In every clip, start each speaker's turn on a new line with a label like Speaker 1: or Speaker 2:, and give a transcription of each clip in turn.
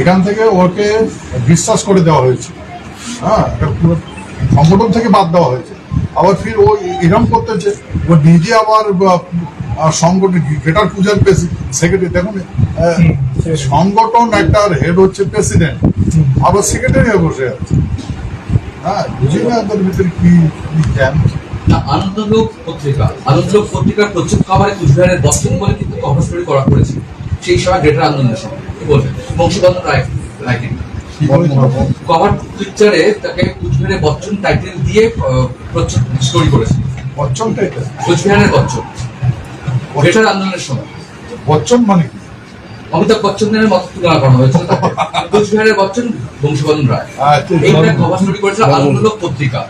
Speaker 1: এখান থেকে ওকে বিশ্বাস করে দেওয়া হয়েছে। হ্যাঁ একটা সংগঠন থেকে বাদ দেওয়া হয়েছে। আবার ফির ও এরকম করতেছে ও নিজে আবার সংগঠন গ্রেটার পূজার সেক্রেটারি দেখুন সংগঠন একটা হেড হচ্ছে প্রেসিডেন্ট আবার সেক্রেটারি বসে আছে। হ্যাঁ বুঝি না তার ভিতরে কি জ্ঞান।
Speaker 2: আনন্দলোক পত্রিকা আনন্দলোক পত্রিকার প্রচ্ছদ খাবারে কুচবিহারের দর্শন বলে কিন্তু স্টোরি করা করেছে। সেই সময় গ্রেটার আনন্দের সময় কি বলবেন বংশীবন্ধন রায় রায় কিন্তু
Speaker 1: কি করে করব?
Speaker 2: কভার পিকচারে তাকে কুচবিহারের বচ্চন টাইটেল দিয়ে স্টোরি করেছে।
Speaker 1: বচ্চনটা এটা
Speaker 2: কুচবিহারের বচ্চন। গ্রেটার আন্দোলনের সময়।
Speaker 1: বচ্চন মানে কি?
Speaker 2: অমিতাভ বচ্চনের মতো তুলনা করা হয়েছিল কুচবিহারের বচ্চন বংশীবন্ধন রায়
Speaker 1: আচ্ছা,
Speaker 2: এইটা কভার স্টোরি করেছিল আনন্দলোক পত্রিকা।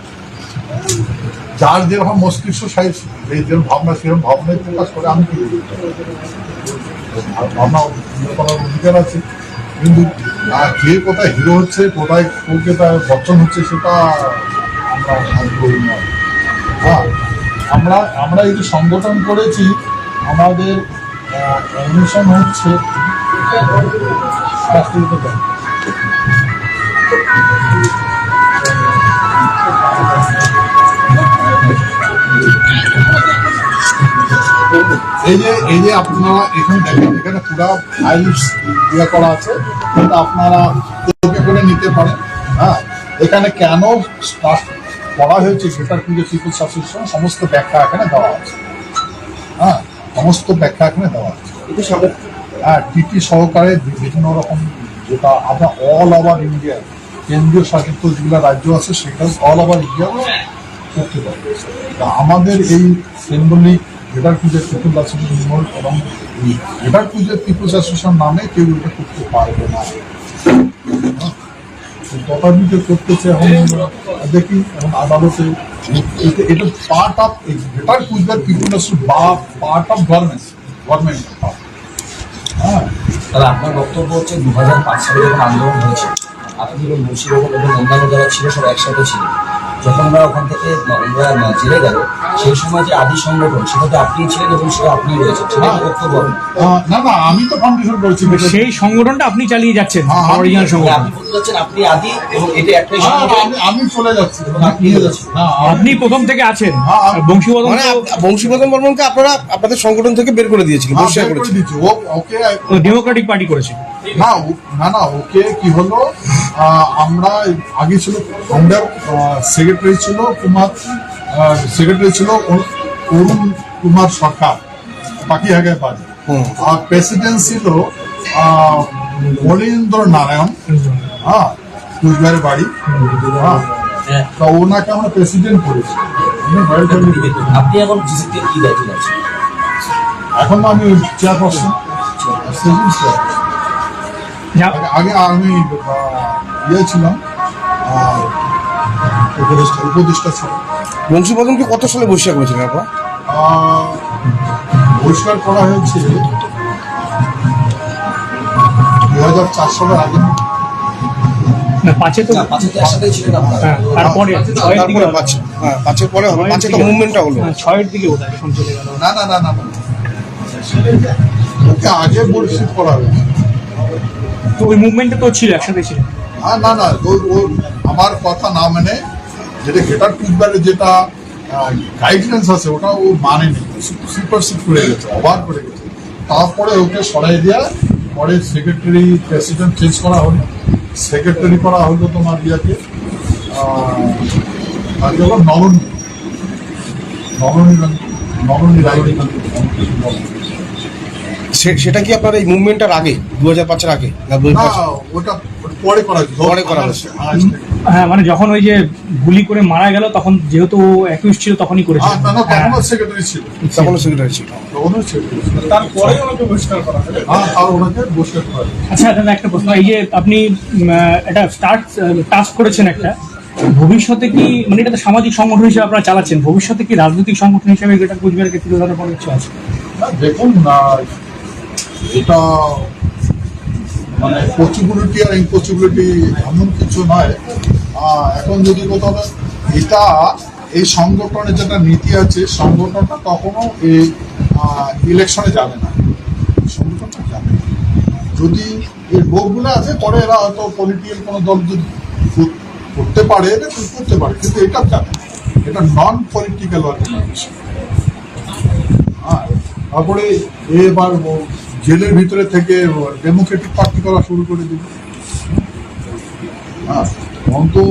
Speaker 1: যার যেরকম মস্তিষ্ক এই যেরকম ভাবনা, সেরকম ভাবনায় প্রকাশ করে, আমি কি? ভাবনা করার অধিকার আছে। কিন্তু কে কোথায় হিরো হচ্ছে, কোথায় কলকাতায় বচ্চন হচ্ছে, সেটা আমরা আগ্রহী নয় হ্যাঁ আমরা আমরা এই যে সংগঠন করেছি, আমাদের অ্যাডমিশন হচ্ছে এই যে এই যে আপনারা এখানে দেখেন এখানে পুরো ফাইলস ইয়ে করা আছে। এটা আপনারা করে নিতে পারেন। হ্যাঁ এখানে কেন করা হয়েছে সেটার কিন্তু পিপুলস অ্যাসোসিয়েশন সমস্ত ব্যাখ্যা এখানে দেওয়া আছে। হ্যাঁ সমস্ত ব্যাখ্যা এখানে দেওয়া আছে। হ্যাঁ টিটি সহকারে বিভিন্ন রকম যেটা আমরা অল ওভার ইন্ডিয়া কেন্দ্রীয় শাসিত যেগুলো রাজ্য আছে সেটা অল ওভার ইন্ডিয়া করতে পারবে তা আমাদের এই সিম্বলিক গ্রেটার পুজোর পিপুল অ্যাসোসিয়েশন এবং গ্রেটার পুজোর পিপুলস অ্যাসোসিয়েশন নামে কেউ এটা করতে পারবে না। তথাপিতে করতেছে এখন দেখি, এখন আদালতে এটা- এটা পার্ট অফ গ্রেটার পুজোর পিপুল বা পার্ট অফ গভর্নমেন্ট গভর্নমেন্ট হ্যাঁ।
Speaker 3: তাহলে আপনার বক্তব্য হচ্ছে দু হাজার পাঁচ সালে যখন আন্দোলন হয়েছে আপনি মুন্সিবাবু এবং অন্যান্য যারা ছিল সব একসাথে ছিল যখন আমরা ওখান থেকে আমরা জেলে গেল সেই সময় যে আদি সংগঠন সেটাতে আপনি ছিলেন এবং সেটা আপনি রয়েছেন সেটা বক্তব্য
Speaker 1: না না আমি তো ফাউন্ডেশন করেছি
Speaker 4: সেই সংগঠনটা আপনি চালিয়ে যাচ্ছেন
Speaker 1: হ্যাঁ,
Speaker 4: অরিজিনাল
Speaker 3: মানে
Speaker 4: সংগঠন।
Speaker 3: আপনি বলতে চাচ্ছেন আপনি আদি এবং এটা একটাই
Speaker 1: হ্যাঁ,
Speaker 3: সংগঠন।
Speaker 1: আমি চলে যাচ্ছি
Speaker 3: আপনি যাচ্ছেন।
Speaker 1: হ্যাঁ,
Speaker 4: আপনি প্রথম থেকে আছেন
Speaker 1: হ্যাঁ,
Speaker 4: বংশীবদন
Speaker 5: মানে বংশীবদন বর্মনকে আপনারা আপনাদের সংগঠন থেকে বের করে দিয়েছিলেন
Speaker 1: হ্যাঁ,
Speaker 5: করেছিলেন
Speaker 1: ওকে
Speaker 4: ডেমোক্রেটিক পার্টি করেছে।
Speaker 1: না না না ওকে কি হলো? আমরা আগে ছিল ফাউন্ডার সেক্রেটারি ছিল কুমার সেক্রেটারি ছিল অরু- অরুণ কুমার সরকার পাখিহাগায় বাড়ি
Speaker 5: হুম।
Speaker 1: আর প্রেসিডেন্ট ছিল আহ, মনীন্দ্র নারায়ণ হ্যাঁ কুচবিহারের বাড়ি। হ্যাঁ তা ওনাকে আমরা প্রেসিডেন্ট করেছি।
Speaker 3: আপনি এখন জিসিপির কি দায়িত্ব আছেন
Speaker 1: এখন আমি চেয়ারপারসন। আগে আমি ইয়ে ছিলাম আহ, উপদেষ্টা উপদেষ্টা ছিলাম।
Speaker 5: বংশীবদনকে কত সালে বসিয়া করেছিলেন আপনারা?
Speaker 1: বহিষ্কার করা হয়েছে দুই হাজার চার সালের আগে।
Speaker 4: না, পাঁচে তো হ্যাঁ, তারপরে
Speaker 5: পাঁচ হ্যাঁ পাঁচের পরে পাঁচে তো মুভমেন্টটা হলো।
Speaker 4: হ্যাঁ, ছয়ের দিকে বোধ হয় এখন চলে গেল।
Speaker 1: না না না না না। ওকে আগে পরিচিত করা হয়েছে।
Speaker 4: তো ওই মুভমেন্টে তো ছিল একসাথে ছিল।
Speaker 1: আর না না ও ও আমার কথা না মেনে যেটা গেটার টুথবারে যেটা গাইডলাইন্স আছে, ওটা ও মানেনি। সুপারসিড করে গেছে অবাক করে গেছে। তারপরে ওকে সরাই দেওয়া পরে সেক্রেটারি প্রেসিডেন্ট চেঞ্জ করা হলো। সেক্রেটারি করা হলো তোমার ইয়াকে আর যখন নরনী নরনী নরনী রায়
Speaker 5: সেটা কি আপনার এই মুভমেন্টটার আগে দু হাজার পাঁচের আগে
Speaker 1: ওটা পরে করা
Speaker 5: পরে করা হয়েছে।
Speaker 4: হ্যাঁ মানে যখন ওই যে গুলি করে মারা গেল তখন যেহেতু অ্যাকিউজ ছিল তখনই করেছে।
Speaker 1: হ্যাঁ
Speaker 4: হ্যাঁ।
Speaker 1: তখনও সেক্রেটারি ছিল।
Speaker 5: তখনও সেক্রেটারি ছিল।
Speaker 1: তখনও সেক্রেটারি ছিল। তারপরে ওনাকে বহিষ্কার করা হ্যাঁ আর ওনাকে বহিষ্কার করা
Speaker 4: আচ্ছা দাদা একটা প্রশ্ন। এই যে আপনি একটা স্টার্ট টাস্ক করেছেন একটা। ভবিষ্যতে কি মানে এটা তো সামাজিক সংগঠন হিসেবে আপনারা চালাচ্ছেন। ভবিষ্যতে কি রাজনৈতিক সংগঠন হিসেবে এটা কুচবিহারকে তুলে ধরার কোনো ইচ্ছা আছে?
Speaker 1: দেখুন না এটা মানে পসিবিলিটি আর ইম্পসিবিলিটি এমন কিছু নয় এখন যদি কোথাও এটা এই সংগঠনের যেটা নীতি আছে, সংগঠনটা কখনো এই ইলেকশনে যাবে না সংগঠনটা যাবে না। যদি এই লোকগুলো আছে, পরে এরা হয়তো পলিটিক্যাল কোনো দল যদি করতে পারে এটা করতে পারে, কিন্তু এটা জানে না। এটা নন পলিটিক্যাল অর্গানাইজেশন হ্যাঁ তারপরে এবার জেলের ভিতরে থেকে ডেমোক্রেটিক পার্টি করা শুরু করে দিল। হ্যাঁ তখন তো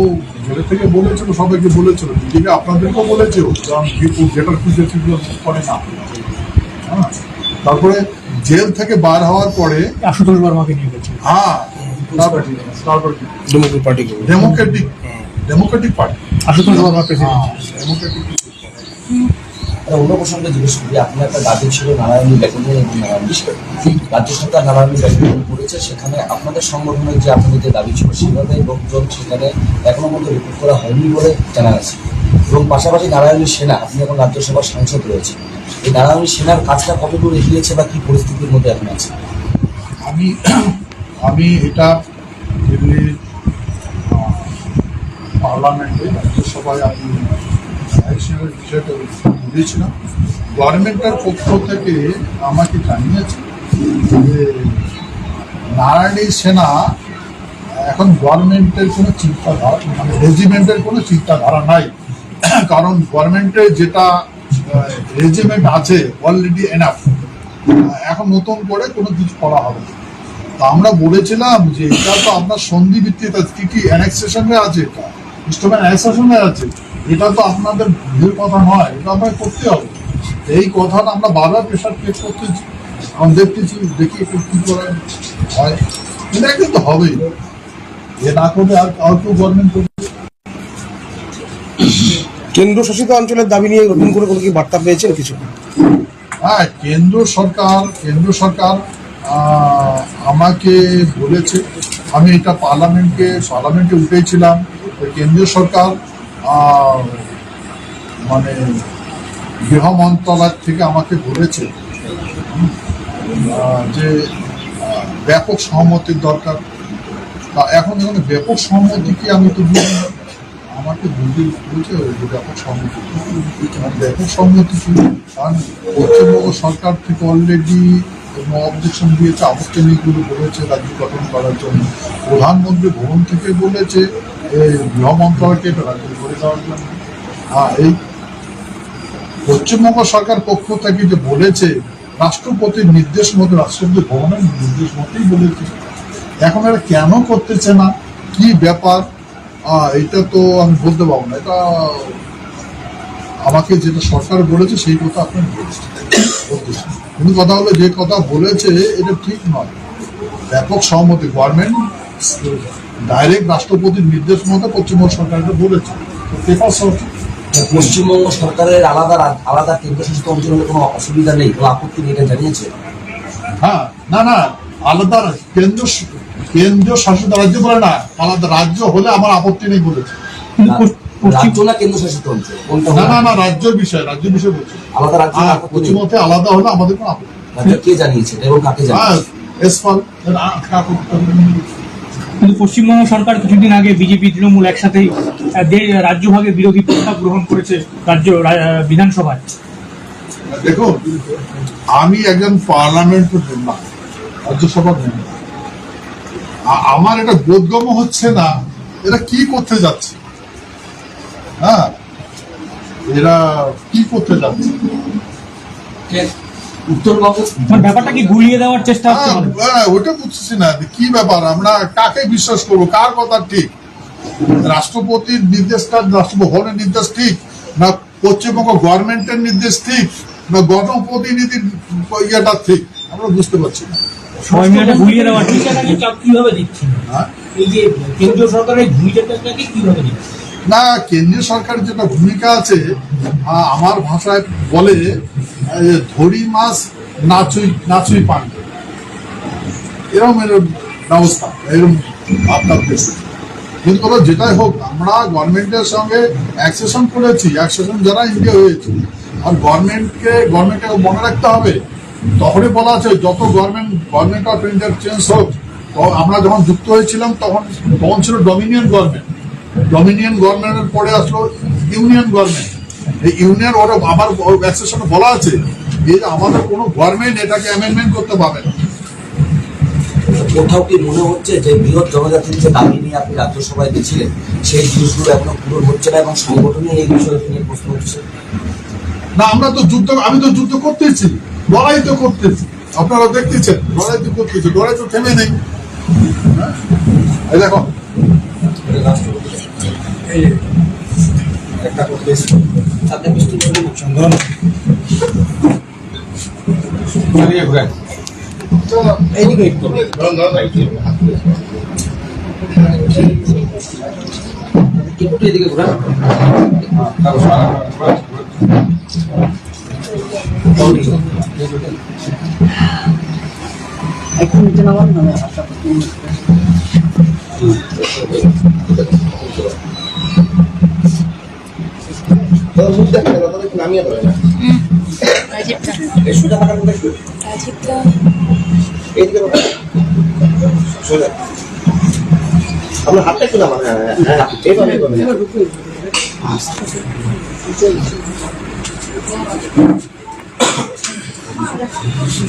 Speaker 1: জেলে থেকে বলেছিল সবাইকে বলেছিল। বিজেপি আপনাদেরকেও বলেছিল কারণ যেটার খুঁজে করে না। হ্যাঁ তারপরে জেল থেকে বার হওয়ার পরে
Speaker 4: আশুতোষ বর্মাকে নিয়ে গেছে।
Speaker 1: হ্যাঁ তারপর
Speaker 5: party
Speaker 1: democratic democratic party
Speaker 4: Ashutosh Verma president
Speaker 1: democratic
Speaker 3: অন্য প্রসঙ্গে জিজ্ঞেস করি, আপনার একটা দাবি ছিল নারায়ণী ব্যাটালিয়ন এবং নারায়ণী রাজ্য সরকার নারায়ণী ব্যাটালিয়ন করেছে, সেখানে আপনাদের সংগঠনের যে আপনাদের দাবি ছিল সেভাবে লোকজন সেখানে এখনও পর্যন্ত রিপোর্ট করা হয়নি বলে জানা গেছে। এবং পাশাপাশি নারায়ণী সেনা, আপনি এখন রাজ্যসভার সাংসদ রয়েছে এই নারায়ণী সেনার কাজটা কতদূর এগিয়েছে বা কি পরিস্থিতির মধ্যে এখন আছে?
Speaker 1: আমি আমি এটা পার্লামেন্টে, রাজ্যসভায় আমি ইলেকশনের বিষয়টা বলেছিলাম গভর্নমেন্টের পক্ষ থেকে আমাকে জানিয়েছে যে নারায়ণী সেনা এখন গভর্নমেন্টের কোনো চিন্তাধারা মানে রেজিমেন্টের কোনো চিন্তাধারা নাই। কারণ গভর্নমেন্টের যেটা রেজিমেন্ট আছে অলরেডি এনাফ এখন নতুন করে কোনো কিছু করা হবে তা আমরা বলেছিলাম যে এটা তো আপনার সন্ধি ভিত্তিতে কি কি অ্যানেক্সেশনে আছে এটা। ইস্টমেন অ্যানেক্সেশনে আছে। এটা তো আপনাদের ভুলের কথা নয় এটা আপনাকে করতে হবে। এই কথাটা আমরা বারবার প্রেশার ক্রিয়েট করতেছি। আমরা দেখতেছি দেখি একটু কি করে হয়। এটা কিন্তু হবেই। এ না করলে আর আর কেউ গভর্নমেন্ট করবে
Speaker 5: কেন্দ্রশাসিত অঞ্চলের দাবি নিয়ে নতুন করে কোনো কি বার্তা পেয়েছেন কিছু?
Speaker 1: হ্যাঁ কেন্দ্র সরকার কেন্দ্র সরকার আমাকে বলেছে। আমি এটা পার্লামেন্টকে পার্লামেন্টে উঠেছিলাম। কেন্দ্রীয় সরকার মানে গৃহ মন্ত্রণালয় থেকে আমাকে বলেছে যে ব্যাপক সহমতির দরকার। তা এখন এখানে ব্যাপক সহমতি কি আমি তো আমাকে বুঝি বলছে যে ব্যাপক সহমতি? ব্যাপক সম্মতি কি? কারণ পশ্চিমবঙ্গ সরকার থেকে অলরেডি অবজেকশন দিয়েছে আপত্তি নেইগুলো বলেছে রাজ্য গঠন করার জন্য। প্রধানমন্ত্রী ভবন থেকে বলেছে এই গৃহ মন্ত্রণালয়কে রাজ্য করে দেওয়ার জন্য। হ্যাঁ এই পশ্চিমবঙ্গ সরকার পক্ষ থেকে যে বলেছে, রাষ্ট্রপতির নির্দেশ মতো, রাষ্ট্রপতি ভবনের নির্দেশ মতোই বলেছে। এখন এরা কেন করতেছে না? কি ব্যাপার? এটা তো আমি বলতে পারব না। এটা আমাকে যেটা সরকার বলেছে, সেই কথা আপনি বলছেন। কিন্তু কথা হলো, যে কথা বলেছে, এটা ঠিক নয়। ব্যাপক সহমতি গভর্নমেন্ট ডাইরেক্ট রাষ্ট্রপতির নির্দেশ মতো পশ্চিমবঙ্গ সরকার বলেছে। পেপার
Speaker 3: পশ্চিমবঙ্গ সরকারের আলাদা আলাদা কেন্দ্রশাসিত অঞ্চল হলে কোনো অসুবিধা নেই কোনো আপত্তি নেই এটা জানিয়েছে।
Speaker 1: হ্যাঁ না না আলাদা কেন্দ্র কেন্দ্র শাসিত রাজ্য বলে না আলাদা রাজ্য হলে আমার আপত্তি নেই বলেছে।
Speaker 4: কিন্তু পশ্চিম- পশ্চিম
Speaker 3: রাজ্য না কেন্দ্রশাসিত অঞ্চল? কোনটা
Speaker 1: না না না রাজ্য বিষয় রাজ্য বিষয় বলছে।
Speaker 3: আলাদা রাজ্য
Speaker 1: হ্যাঁ
Speaker 3: আপত্তি নেই।
Speaker 1: পশ্চিমবঙ্গে আলাদা হলে আমাদের কোনো আপত্তি
Speaker 3: কে জানিয়েছে? এবং কাকে
Speaker 1: হ্যাঁ
Speaker 3: জানিয়েছে?
Speaker 4: কিন্তু পশ্চিমবঙ্গ সরকার কিছুদিন আগে বিজেপি তৃণমূল একসাথেই রাজ্যভাগে বিরোধী প্রস্তাব গ্রহণ করেছে রাজ্য বিধানসভায়।
Speaker 1: দেখুন আমি একজন পার্লামেন্টের মেম্বার রাজ্যসভার মেম্বার। আমার এটা বোধগম্য হচ্ছে না এরা কি করতে যাচ্ছে? হ্যাঁ? এরা কি করতে যাচ্ছে?
Speaker 2: উত্তরবঙ্গ
Speaker 4: ব্যাপারটা কি গুলিয়ে দেওয়ার চেষ্টা হচ্ছে?
Speaker 1: হ্যাঁ, ওটা বুঝতেছি না কি ব্যাপার আমরা কাকে বিশ্বাস করব? কার কথা ঠিক? রাষ্ট্রপতির নির্দেশটা রাষ্ট্রভবনের নির্দেশ ঠিক? না পশ্চিমবঙ্গ গভর্নমেন্টের নির্দেশ ঠিক? না গণপ্রতিনিধির ইয়েটা ঠিক? আমরা বুঝতে পারছি না।
Speaker 4: সবাই মিলে একটা গুলিয়ে দেওয়ার চেষ্টা
Speaker 6: কীভাবে দিচ্ছেন?
Speaker 1: হ্যাঁ?
Speaker 6: এই যে কেন্দ্রীয় সরকারের ভূমিকাটাকে কীভাবে দিচ্ছেন
Speaker 1: না কেন্দ্রীয় সরকারের যেটা ভূমিকা আছে আমার ভাষায় বলে ধরি মাছ, নাচুই নাচুই পান। এরকম এরকম ব্যবস্থা এরকম আপনার কিন্তু যেটাই হোক, আমরা গভর্নমেন্টের সঙ্গে অ্যাকসেশন করেছি অ্যাকসেশন যারা ইন্ডিয়া হয়েছে। আর গভর্নমেন্টকে গভর্নমেন্টকে মনে রাখতে হবে, তখনই বলা আছে, যত গভর্নমেন্ট গভর্নমেন্ট অফ ইন্ডিয়ার চেঞ্জ হোক আমরা যখন যুক্ত হয়েছিলাম, তখন তখন ছিল ডমিনিয়ন গভর্নমেন্ট ডমিনিয়ন গভর্নমেন্টের পরে আসলো ইউনিয়ন গভর্নমেন্ট এই ইউনিয়ন ওরা আবার অ্যাকসেশনে বলা আছে যে আমাদের কোনো গভর্নমেন্ট এটাকে অ্যামেন্ডমেন্ট করতে পারবে না।
Speaker 3: কোথাও কি মনে হচ্ছে যে বৃহৎ জনজাতির যে দাবি নিয়ে আপনি রাজ্যসভায় গেছিলেন সেই জিনিসগুলো এখনও পূরণ হচ্ছে না এবং সংগঠনে এই বিষয়টি নিয়ে প্রশ্ন উঠছে?
Speaker 1: না আমরা তো যুদ্ধ আমি তো যুদ্ধ করতেছি লড়াই তো করতেছি। আপনারা দেখতেছেন লড়াই তো করতেছি লড়াই তো থেমে নেই। হ্যাঁ? এই দেখো
Speaker 3: একটা করতে এসেছি। সাথে পিস্তল ছুড়ে মারছেন।
Speaker 1: চলো
Speaker 5: এইদিকে একটু।
Speaker 3: একটু এদিকে ঘোরান।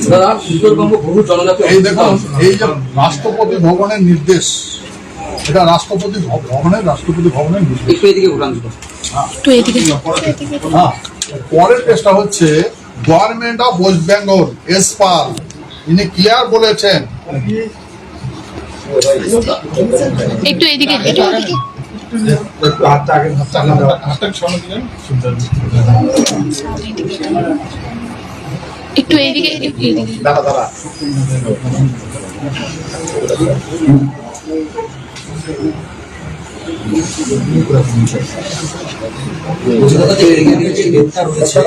Speaker 2: দাদা উত্তরবঙ্গ বহু জনজাতি।
Speaker 1: এই দেখুন এই যে রাষ্ট্রপতি ভবনের নির্দেশ এটা রাষ্ট্রপতি ভ- ভবনের রাষ্ট্রপতি ভবনের
Speaker 2: একটু এদিকে ঘুরান
Speaker 7: একটু এদিকে।
Speaker 1: হ্যাঁ পরের পেজটা হচ্ছে গভর্নমেন্ট অফ ওয়েস্ট বেঙ্গল এসপাল ইনি ক্লিয়ার বলেছেন?
Speaker 7: একটু এদিকে একটু
Speaker 5: দাঁড়া দাঁড়া।
Speaker 3: কলকাতাতে এখানে যে লেপটা রয়েছে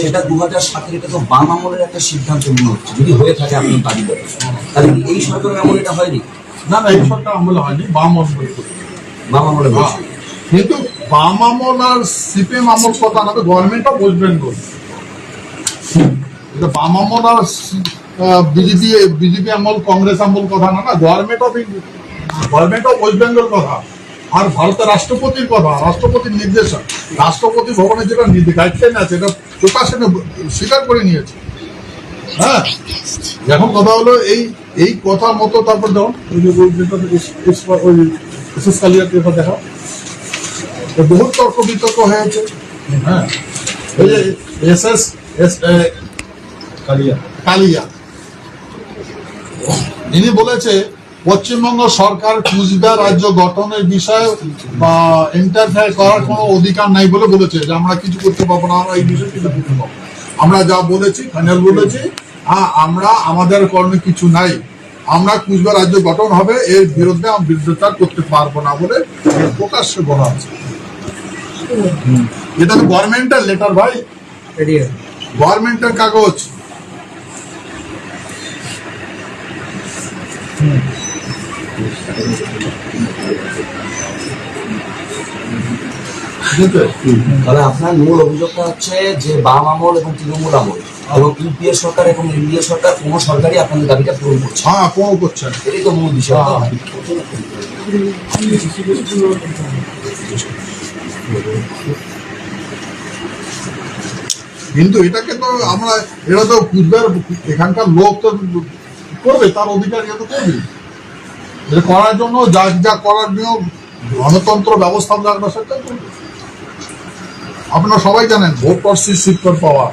Speaker 3: সেটা দু হাজার সাতের এটা তো বাম আমলের একটা সিদ্ধান্ত মনে হচ্ছে। যদি হয়ে থাকে আপনি দাবি তাহলে এই সরকারের আমলে এটা হয়নি?
Speaker 1: না না এই সরকার আমলে হয়নি বাম আমলে
Speaker 3: বাম আমলে
Speaker 1: কিন্তু বাম আমল আর সিপিএম আমল কথা না তো গভর্নমেন্ট অফ ওয়েস্ট বেঙ্গল এটা বাম আমল আর বিজেপি বিজেপি আমল কংগ্রেস আমল কথা না না government of government of West Bengal কথা আর ভারতের রাষ্ট্রপতির কথা রাষ্ট্রপতির নির্দেশ রাষ্ট্রপতি ভবনের যেটা গাইডলাইন আছে এটা প্রকাশনে স্বীকার করে নিয়েছে। হ্যাঁ? এখন কথা হলো এই এই কথা মতো তারপর দেখুন ওই যে ওই যেটা ওই কালিয়ার পেপার বহুত তর্ক বিতর্ক হয়েছে। হ্যাঁ? এই যে S S S Kalia Kalia. ইনি বলেছে পশ্চিমবঙ্গ সরকার, কুচবিহার রাজ্য গঠনের বিষয়ে ইন্টারফেয়ার করার কোনো অধিকার নাই বলে বলেছে যে আমরা কিছু করতে পারব না, আমরা এই বিষয়ে কিছু করতে পারব আমরা যা বলেছি ফাইনাল বলেছি হ্যাঁ আমরা, আমাদের কর্মে কিছু নাই। আমরা কুচবিহার রাজ্য গঠন হবে, এর বিরুদ্ধে আমরা বিরোধিতা করতে পারব না বলে প্রকাশ্যে বলা আছে। এটা তো গভর্নমেন্টের লেটার ভাই। গভর্নমেন্টের কাগজ। আছে
Speaker 3: তাহলে আপনার মূল অভিযোগটা হচ্ছে যে বাম আমল এবং তৃণমূল আমল এবং ইউপিএ সরকার এবং এনডিএ সরকার কোনো সরকারই আপনাদের দাবিটা পূরণ করছে
Speaker 1: হ্যাঁ কোনো করছেন
Speaker 3: এটাই তো মূল বিষয়।
Speaker 1: কিন্তু এটাকে তো আমরা এটা তো কুচবিহার এখানকার লোক তো করবে তার অধিকার এটা তো করবে করার জন্য, যা যা করার নিয়ম গণতন্ত্র ব্যবস্থা সেটা করবে। আপনারা সবাই জানেন, ভোট সিট ফর পাওয়া।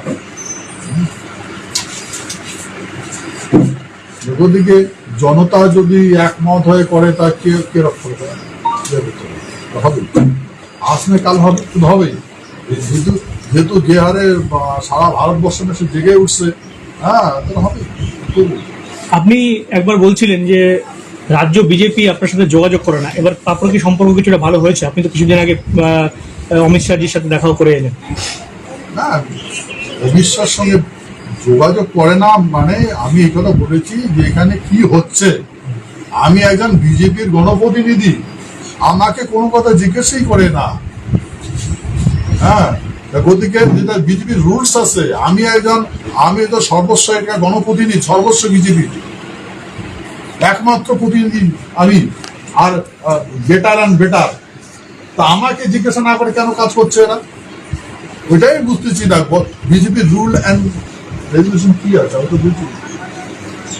Speaker 1: ওদিকে জনতা যদি একমত হয়ে করে, তা কে কে রক্ষা করবে হবে আসনে কাল হবে যেহেতু যেহেতু যে হারে সারা ভারতবর্ষ সে জেগে উঠছে হ্যাঁ তো হবে
Speaker 4: আপনি একবার বলছিলেন যে রাজ্য বিজেপি আপনার সাথে যোগাযোগ করে না। এবার তারপর কি সম্পর্ক কিছুটা ভালো হয়েছে? আপনি তো কিছুদিন আগে অমিত শাহজির সাথে দেখাও করে এলেন।
Speaker 1: না অবিশ্বাস সঙ্গে যোগাযোগ করে না মানে আমি এই কথা বলেছি যে এখানে কি হচ্ছে। আমি একজন বিজেপির গণপ্রতিনিধি। আমাকে কোনো কথা জিজ্ঞেসই করে না। হ্যাঁ গতিকে যেটা বিজেপির রুলস আছে, আমি একজন, আমি তো সর্বস্ব একটা গণপ্রতিনিধি, সর্বস্ব বিজেপি। একমাত্র প্রতিনিধি আমি আর বেটার অ্যান্ড বেটার তা আমাকে জিজ্ঞাসা না করে কেন কাজ করছে এরা? ওইটাই বুঝতেছি না। বিজেপির রুল অ্যান্ড রেগুলেশন কি আছে? আমি তো বুঝছি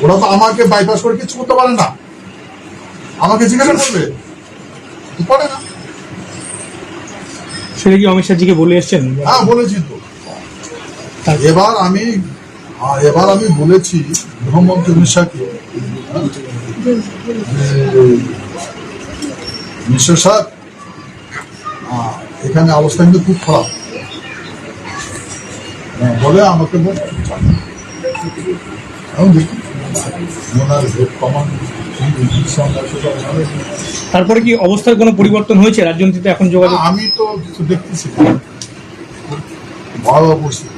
Speaker 1: ওরা তো আমাকে বাইপাস করে কিছু করতে পারে না। আমাকে জিজ্ঞাসা করবে? পারে না।
Speaker 4: সেটা কি অমিত শাহজিকে বলে এসছেন?
Speaker 1: হ্যাঁ বলেছি তো। এবার আমি এবার আমি বলেছি গৃহমন্ত্রী অমিত শাহকে এখানে অবস্থা কিন্তু খুব খারাপ। বলে আমাকে
Speaker 4: তারপরে কি অবস্থার কোনো পরিবর্তন হয়েছে? রাজনীতিতে এখন যোগাযোগ
Speaker 1: আমি তো কিছু দেখতেছি পরিস্থিতি।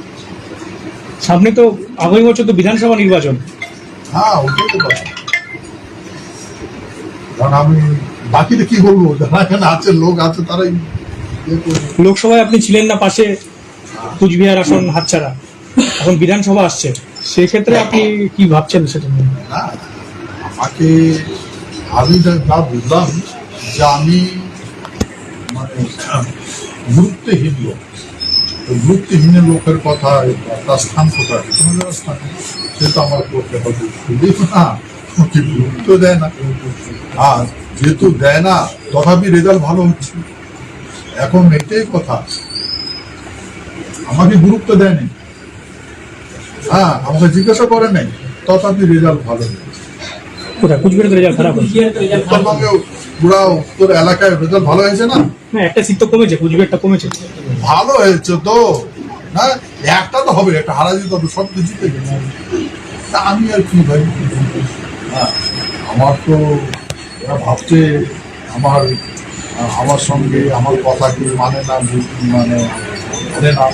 Speaker 4: সামনে তো আগামী বছর তো বিধানসভা নির্বাচন।
Speaker 1: হ্যাঁ ওটাই তো কারণ আমি বাকিটা কি বলব? যারা এখানে আছে লোক আছে তারাই
Speaker 4: লোকসভায় আপনি ছিলেন না পাশে কুচবিহার আসন হাতছাড়া। এখন বিধানসভা আসছে। সেক্ষেত্রে আপনি কি ভাবছেন সেটা নিয়ে?
Speaker 1: আমাকে আমি যা বুঝলাম যে আমি মানে গুরুত্বহীন লোক। গুরুত্বহীন লোকের কথা তার স্থান কোথায়? স্থান সে তো আমার করতে হবে শুধুই না ওকে গুরুত্ব দেয় না। আর যেহেতু দেয় না তথাপি রেজাল্ট ভালো হচ্ছে। এখন এটাই কথা। আমাকে গুরুত্ব দেয়নি। হ্যাঁ আমাকে জিজ্ঞাসা করে নাই তথাপি রেজাল্ট ভালো হয়েছে।
Speaker 4: কোথায়? কুচবিহারের রেজাল্ট খারাপ হয়েছে।
Speaker 1: উত্তরবঙ্গে পুরা উত্তর এলাকায় রেজাল্ট ভালো হয়েছে না?
Speaker 4: হ্যাঁ একটা সিট তো কমেছে কুচবিহারটা কমেছে।
Speaker 1: ভালো হয়েছে তো। না একটা তো হবে একটা হারা যেতে হবে সব তো জিতে গেছে। তা আমি আর কি ভাই হ্যাঁ, আমার তো ভাবছে আমার আমার সঙ্গে আমার কথা কি মানে না মানে মানে না।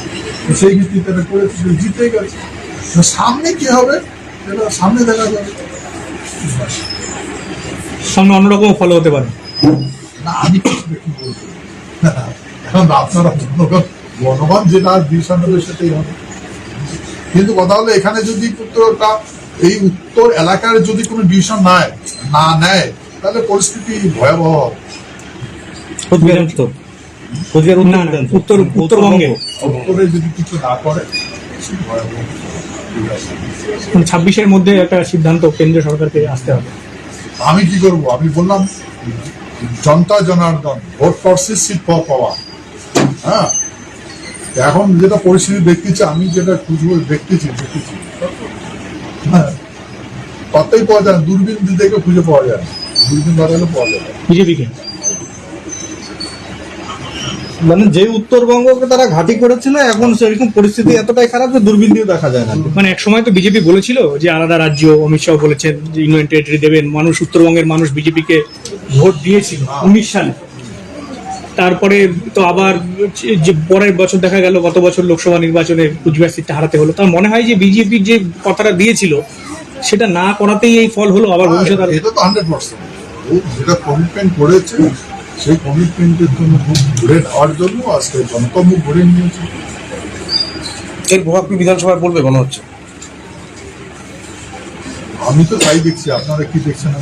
Speaker 1: তো সেই ভিত্তিতে সে জিতে গেছে। সামনে কি হবে এটা সামনে দেখা যাবে।
Speaker 4: সামনে অন্যরকম ফলো হতে পারে।
Speaker 1: না আমি কিছু দেখি বলব? এখন আপনারা জনগণ জনগণ যেটা ডিসিশন নেবে সেটাই হবে। কিন্তু কথা হলো এখানে যদি উত্তরটা এই উত্তর এলাকার যদি কোনো ডিসিশন নেয় না নেয় তাহলে পরিস্থিতি ভয়াবহ। হবে।
Speaker 4: কুচবিহার উত্তর উত্তরবঙ্গে
Speaker 1: উত্তরে যদি কিছু না করে।
Speaker 4: মানে ছাব্বিশের মধ্যে একটা সিদ্ধান্ত কেন্দ্রীয় সরকারকে আসতে হবে।
Speaker 1: আমি কি করব? আমি বললাম জনতা জনার্দন ভোট ফরসিস সিট পাওয়া। হ্যাঁ? এখন যেটা পরিস্থিতি দেখতেছি আমি যেটা খুঁজবো দেখতেছি দেখতেছি। হ্যাঁ? কতই পাওয়া যায় দূরবীন দেখে খুঁজে পাওয়া যায় না।
Speaker 4: বিজেপিকে
Speaker 8: মানে যে উত্তরবঙ্গকে তারা ঘাঁটি করেছিল এখন সেরকম পরিস্থিতি এতটাই খারাপ যে দূরবীন দিয়েও দেখা যায় না।
Speaker 4: মানে এক সময় তো বিজেপি বলেছিল যে আলাদা রাজ্য অমিত শাহ বলেছেন যে ইউনিয়ন টেরিটরি দেবেন মানুষ উত্তরবঙ্গের মানুষ বিজেপিকে ভোট দিয়েছিল উনিশ সালে। তারপরে তো আবার যে পরের বছর দেখা গেল গত বছর লোকসভা নির্বাচনে কুচবিহার সিটটা হারাতে হলো। তার মনে হয় যে বিজেপি যে কথাটা দিয়েছিল সেটা না করাতেই এই ফল হলো আবার ভবিষ্যৎ
Speaker 1: এটা তো হান্ড্রেড পার্সেন্ট ও যেটা কমিটমেন্ট করেছে সেই কমিটমেন্টের জন্য মুখ ঘুরে নেওয়ার জন্য আজকে জনতা মুখ ঘুরে নিয়েছে।
Speaker 8: এর প্রভাব কি বিধানসভায় পড়বে মনে হচ্ছে?
Speaker 1: আমি তো তাই দেখছি আপনারা কি দেখছেন না।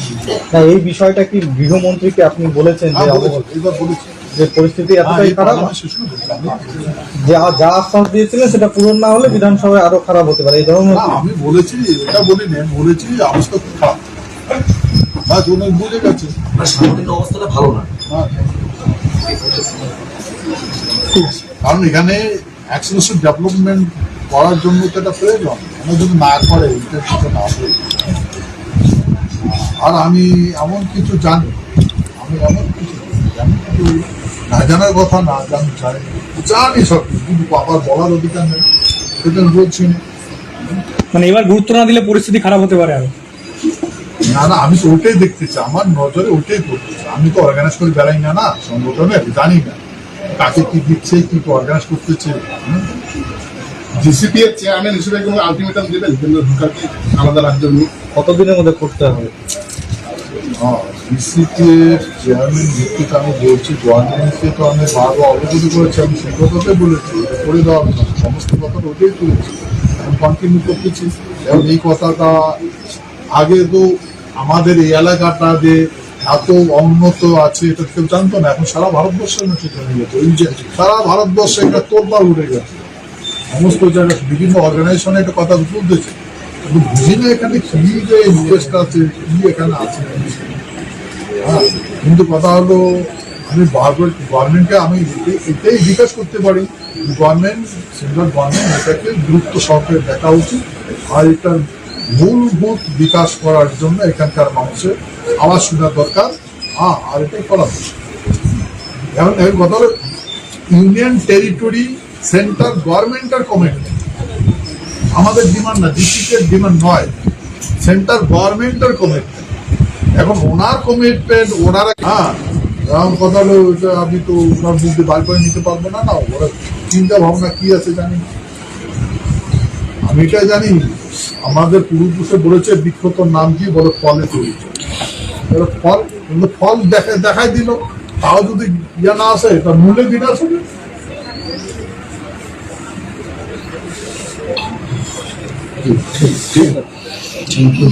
Speaker 8: এই বিষয়টা কি গৃহমন্ত্রীকে আপনি বলেছেন যে
Speaker 1: হ্যাঁ, এবার বলেছি
Speaker 8: যে পরিস্থিতি
Speaker 1: হ্যাঁ,
Speaker 8: এতটাই খারাপ। যে যা আশ্বাস দিয়েছিলেন সেটা পূরণ না হলে বিধানসভায় আরও খারাপ হতে পারে এই ধরনের
Speaker 1: আমি বলেছি এটা বলিনি বলেছি অবস্থা খুব খারাপ। বাস উনি বুঝে গেছে।
Speaker 3: আপনার সাংগঠনিক অবস্থাটা ভালো না।
Speaker 1: হ্যাঁ। কারণ এখানে এক্সক্লুসিভ ডেভেলপমেন্ট করার জন্য তো এটা প্রয়োজন। আমরা যদি না করে কিছু না হবে আর আমি এমন কিছু জানি আমি এমন কিছু জানি কিছু না জানার কথা না জানি জানি জানি সব কিছু, কিন্তু আবার বলার অধিকার নেই। সেটা আমি বলছি না।
Speaker 4: মানে এবার গুরুত্ব না দিলে পরিস্থিতি খারাপ হতে পারে আরও।
Speaker 1: না না আমি তো ওটাই দেখতেছি আমার নজরে ওটাই করতেছি আমি তো অর্গানাইজ করে বেড়াই না না সংগঠনে জানি না কাকে কি দিচ্ছে কি অর্গানাইজ করতেছে?
Speaker 9: জিসিপি এর চেয়ারম্যান হিসেবে কোনো আলটিমেটাম দেবেন কেন্দ্র সরকারকে আলাদা রাজ্য নিয়ে।
Speaker 8: কতদিনের মধ্যে করতে হবে?
Speaker 1: বিসিপি এর চেয়ারম্যান ভিত্তিতে আমি বলছি গভর্নমেন্টকে তো আমি বারবার অবগত করেছি আমি সেই কথাটাই বলেছি করে দেওয়া সমস্ত কথা ওটাই তুলেছি। আমি কন্টিনিউ করতেছি। এবং এই কথাটা আগে তো আমাদের এই এলাকাটা যে এত উন্নত আছে এটা কেউ জানতো না। এখন সারা ভারতবর্ষের মধ্যে জেনে গেছে। ওই যে সারা ভারতবর্ষে এটা তোরবার উঠে গেছে। সমস্ত জায়গায় বিভিন্ন অর্গানাইজেশনে এটা কথা তুলতেছে কিন্তু বুঝি না এখানে কি যে ইন্টারেস্ট আছে কি এখানে আছে। হ্যাঁ, কিন্তু কথা হলো আমি বারবার গভর্নমেন্টকে আমি এটাই- বিকাশ করতে পারি। গভর্নমেন্ট সেন্ট্রাল গভর্নমেন্ট এটাকে গুরুত্ব সহকারে দেখা উচিত। আর এটার মূলভূত বিকাশ করার জন্য এখানকার মানুষের আওয়াজ শোনা দরকার। হ্যাঁ আর এটাই করা এখন এখন কথা ইউনিয়ন টেরিটরি সেন্ট্রাল গভর্নমেন্টের কমিটমেন্ট আমাদের ডিমান্ড না ডিস্ট্রিক্টের ডিমান্ড নয়। সেন্ট্রাল গভর্নমেন্টের কমিটমেন্ট এখন ওনার কমিটমেন্ট ওনারা হ্যাঁ কথা হলো আমি তো ওনার বুদ্ধি বার করে নিতে পারব না না, ওরা চিন্তা ভাবনা কি আছে জানি না। আমি এটা জানি, আমাদের পূর্বপুরুষে বলেছে বৃক্ষতর নাম কি? বলে ফলে তৈরি ফল ফল দেখা দেখাই দিল। তাও যদি ইয়ে না আসে, তার মূল্যে বিনাশ হবে
Speaker 3: থ্যাংক ইউ